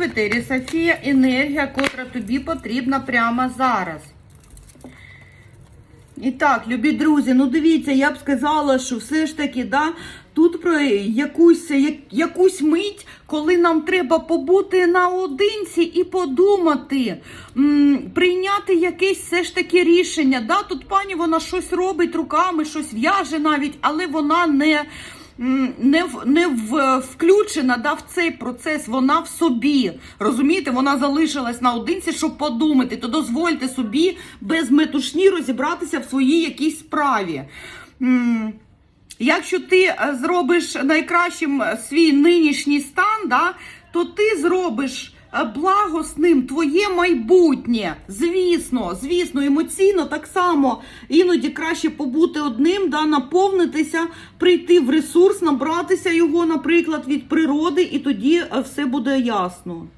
В Софія, енергія, котра тобі потрібна прямо зараз. І так, любі друзі, ну дивіться, я б сказала, що все ж таки, да, тут про якусь, як, якусь мить, коли нам треба побути наодинці і подумати, м, прийняти якесь все ж таки рішення. Да, тут пані вона щось робить руками, щось в'яже навіть, але вона не. Не в не в, включена да, в цей процес, вона в собі. Розумієте, вона залишилась наодинці, щоб подумати. То дозвольте собі без метушні розібратися в своїй якійсь справі. Якщо ти е, зробиш найкращим е, свій нинішній стан, да, то ти зробиш е, благосним твоє майбутнє. Звісно, звісно, емоційно так само іноді краще побути одним, да, наповнитися, прийти в ресурс, набратися його, наприклад, від природи, і тоді е, все буде ясно.